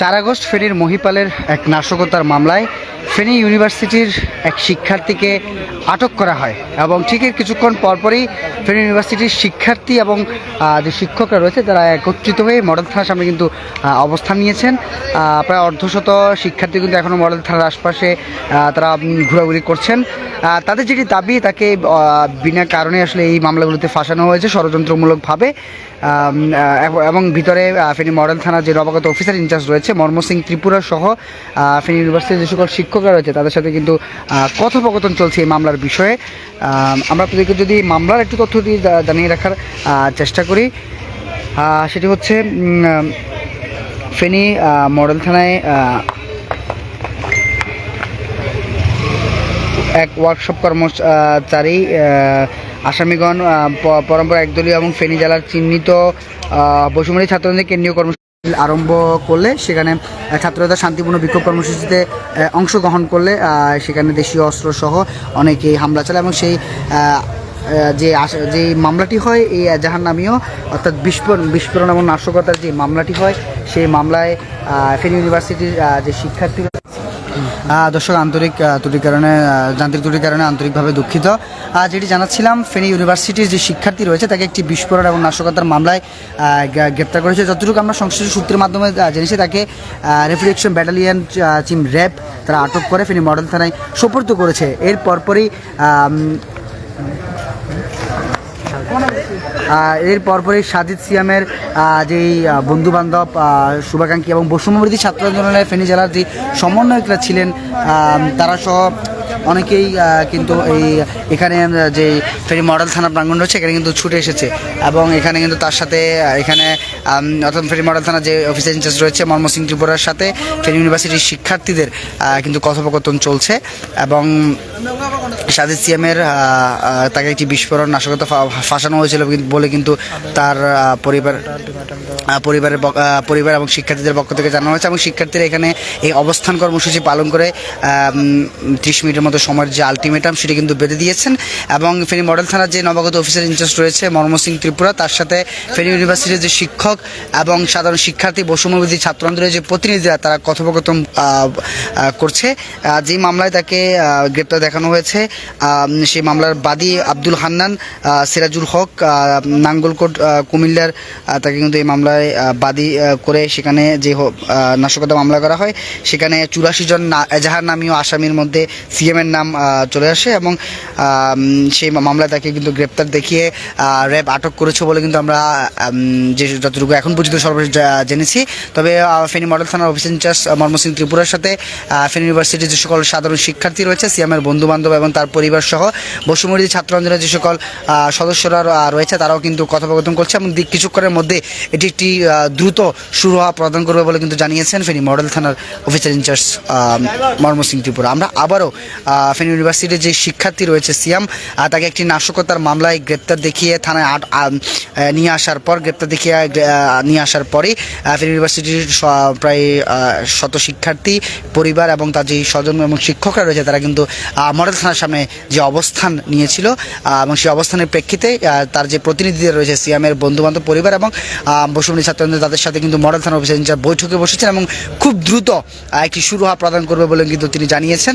চার আগস্ট ফেনীর মহিপালের এক নাশকতার মামলায় ফেনী ইউনিভার্সিটির এক শিক্ষার্থীকে আটক করা হয় এবং ঠিক এর কিছুক্ষণ পরপরই ফেনী ইউনিভার্সিটির শিক্ষার্থী এবং যে শিক্ষকরা রয়েছে তারা একত্রিত হয়ে মডেল থানার সামনে কিন্তু অবস্থান নিয়েছেন। প্রায় অর্ধশত শিক্ষার্থী কিন্তু এখনও মডেল থানার আশপাশে তারা ঘোরাঘুরি করছেন। তাদের যেটি দাবি তাকে বিনা কারণে আসলে এই মামলাগুলোতে ফাঁসানো হয়েছে ষড়যন্ত্রমূলকভাবে। এবং- ভিতরে ফেনী মডেল থানার যে নবাগত অফিসার ইনচার্জ রয়েছে, মর্ম সিং ত্রিপুরা সহ ফেনী ইউনিভার্সিটির যে সকল শিক্ষকরা রয়েছে, তাদের সাথে কিন্তু কথোপকথন চলছে এই মামলার বিষয়ে। আমরা আপনাদেরকে যদি মামলার একটু তথ্য দিয়ে জানিয়ে রাখার চেষ্টা করি। সেটি হচ্ছে ফেনী মডেল থানায় এক ওয়ার্কশপ কর্মচারী আসামিগণ পরম্পরা একদলীয় এবং ফেনী জেলার চিহ্নিত বসুমারী ছাত্রদের কেন্দ্রীয় কর্মসূচি আরম্ভ করলে সেখানে ছাত্ররা শান্তিপূর্ণ বিক্ষোভ কর্মসূচিতে অংশগ্রহণ করলে সেখানে দেশীয় অস্ত্র সহ অনেকেই হামলা চালায় এবং সেই যে যে মামলাটি হয় এই জাহান নামীয় অর্থাৎ বিস্ফোরণ বিস্ফোরণ এবং নাশকতার যে মামলাটি হয় সেই মামলায় ফেনী ইউনিভার্সিটির যে শিক্ষার্থী আহ, দর্শক, আন্তরিক ত্রুটির কারণে যান্ত্রিক ত্রুটির কারণে আন্তরিকভাবে দুঃখিত। যেটি জানাচ্ছিলাম, ফেনি ইউনিভার্সিটির যে শিক্ষার্থী রয়েছে, তাকে একটি বিস্ফোরণ এবং নাশকতার মামলায় গ্রেপ্তার করেছে। যতটুকু আমরা সংশ্লিষ্ট সূত্রের মাধ্যমে জেনেছি, তাকে রেফ্রিকশন ব্যাটালিয়ন চিম র্যাব, তারা আটক করে ফেনী মডেল থানায় সোপর্দ করেছে। এর পরপরই এর পরপরই সাজিদ সিয়ামের যেই বন্ধু বান্ধব শুভাকাঙ্ক্ষী এবং বৈষম্যবৃদ্ধি ছাত্র আন্দোলনের ফেনী জেলার যে সমন্বয়করা ছিলেন তারা সহ অনেকেই কিন্তু এই, এখানে যে ফেরি মডেল থানা প্রাঙ্গণ রয়েছে, এখানে কিন্তু ছুটে এসেছে এবং এখানে কিন্তু তার সাথে এখানে অর্থাৎ ফেনী মডেল থানা যে অফিসার ইনচার্জ রয়েছে, মর্ম সিং ত্রিপুরার সাথে ফেনী ইউনিভার্সিটির শিক্ষার্থীদের কিন্তু কথোপকথন চলছে এবং সাজিদ সিএমের তাকে একটি বিস্ফোরণ নাশকতা ফাঁসানো হয়েছিল বলে কিন্তু তার পরিবার পরিবারের পরিবার এবং শিক্ষার্থীদের পক্ষ থেকে জানানো হয়েছে এবং শিক্ষার্থীরা এখানে এই অবস্থান কর্মসূচি পালন করে ত্রিশ মিনিটের মতো সময়ের যে আলটিমেটাম সেটি কিন্তু বেঁধে দিয়েছেন এবং ফেনী মডেল থানার যে নবাগত অফিসার ইনচার্জ রয়েছে মর্ম সিং ত্রিপুরা, তার সাথে ফেনী ইউনিভার্সিটির যে শিক্ষক এবং সাধারণ শিক্ষার্থী বৈষম্যবিধি ছাত্র আন্দোলনের যে প্রতিনিধিরা তারা কথোপকথন করছে। যে মামলায় তাকে গ্রেপ্তার দেখানো হয়েছে সেই মামলার বাদী আব্দুল হান্নান সিরাজুল হক নাঙ্গলকোট কুমিল্লার তাকে কিন্তু এই মামলায় বাদী করে সেখানে যে নাশকতা মামলা করা হয়, সেখানে চুরাশি জন এজাহার নামীয় আসামির মধ্যে সিএমের নাম চলে আসে এবং সেই মামলায় তাকে কিন্তু গ্রেপ্তার দেখিয়ে র্যাব আটক করেছে বলে কিন্তু আমরা যে যে যতটুকু এখন পর্যন্ত সর্বশেষ জেনেছি। তবে ফেনী মডেল থানার অফিস ইনচার্জ মর্মসিং ত্রিপুরার সাথে ফেনী ইউনিভার্সিটির যে সকল সাধারণ শিক্ষার্থী রয়েছে সিএমের বন্ধু বান্ধব এবং তার পরিবার সহ বসুমতী ছাত্র আন্দোলনের যে সকল সদস্যরা রয়েছে, তারাও কিন্তু কথোপকথন করছে এবং কিছুক্ষণের মধ্যে এটি একটি দ্রুত শুরু হওয়া প্রদান করবে বলে কিন্তু জানিয়েছেন ফেনী মডেল থানার অফিসার ইনচার্জ মর্মসিং ত্রিপুরা। আমরা আবারও ফেনী ইউনিভার্সিটির যে শিক্ষার্থী রয়েছে সিয়াম তাকে একটি নাশকতার মামলায় গ্রেপ্তার দেখিয়ে থানায় আট নিয়ে আসার পর গ্রেপ্তার দেখিয়ে নিয়ে আসার আহ, ইউনিভার্সিটির প্রায় শত শিক্ষার্থী পরিবার এবং তার যে স্বজন এবং শিক্ষকরা রয়েছে তারা কিন্তু মডেল থানার সামনে যে অবস্থান নিয়েছিল এবং সেই অবস্থানের প্রেক্ষিতে তার যে প্রতিনিধিদের রয়েছে সিয়ামের বন্ধু বান্ধব পরিবার এবং বসুমনী ছাত্রদের তাদের সাথে কিন্তু মডেল থানা অফিসার বৈঠকে বসেছেন এবং খুব দ্রুত একটি হওয়া প্রদান করবে বলে কিন্তু তিনি জানিয়েছেন।